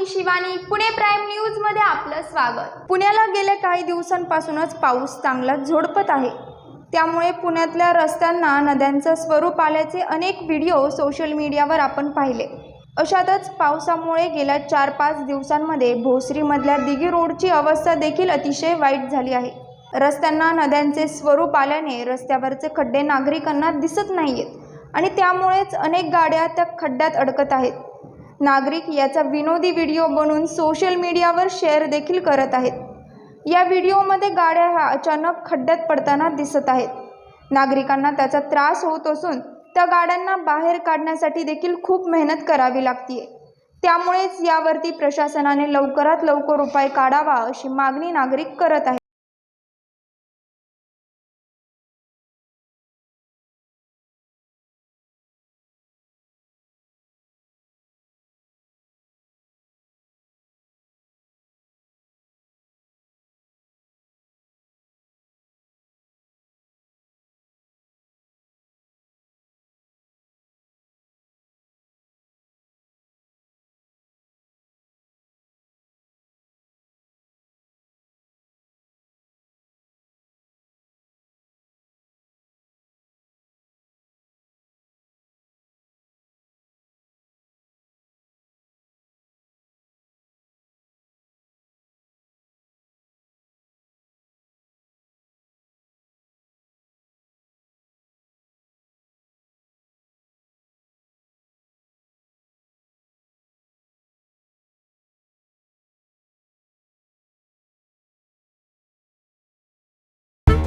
मी Shivani Pune prime न्यूजमध्ये आपलं स्वागत. पुण्याला गेल्या काही दिवसांपासूनच पाऊस चांगला झोडपत आहे. त्यामुळे पुण्यातल्या रस्त्यांना नद्यांचं स्वरूप आल्याचे अनेक व्हिडिओ सोशल मीडियावर आपण पाहिले. अशातच पावसामुळे गेल्या चार पाच दिवसांमध्ये भोसरीमधल्या दिघी रोडची अवस्था देखील अतिशय वाईट झाली आहे. रस्त्यांना नद्यांचे स्वरूप आल्याने रस्त्यावरचे खड्डे नागरिकांना दिसत नाहीयेत आणि त्यामुळेच अनेक गाड्या त्या खड्ड्यात अडकत आहेत. नागरिक याचा विनोदी व्हिडिओ बनवून सोशल मीडियावर शेअर देखील करत आहेत. या व्हिडिओमध्ये गाड्या ह्या अचानक खड्ड्यात पडताना दिसत आहेत. नागरिकांना त्याचा त्रास होत असून त्या गाड्यांना बाहेर काढण्यासाठी देखील खूप मेहनत करावी लागतीये. त्यामुळेच यावरती प्रशासनाने लवकरात लवकर उपाय काढावा अशी मागणी नागरिक करत आहेत.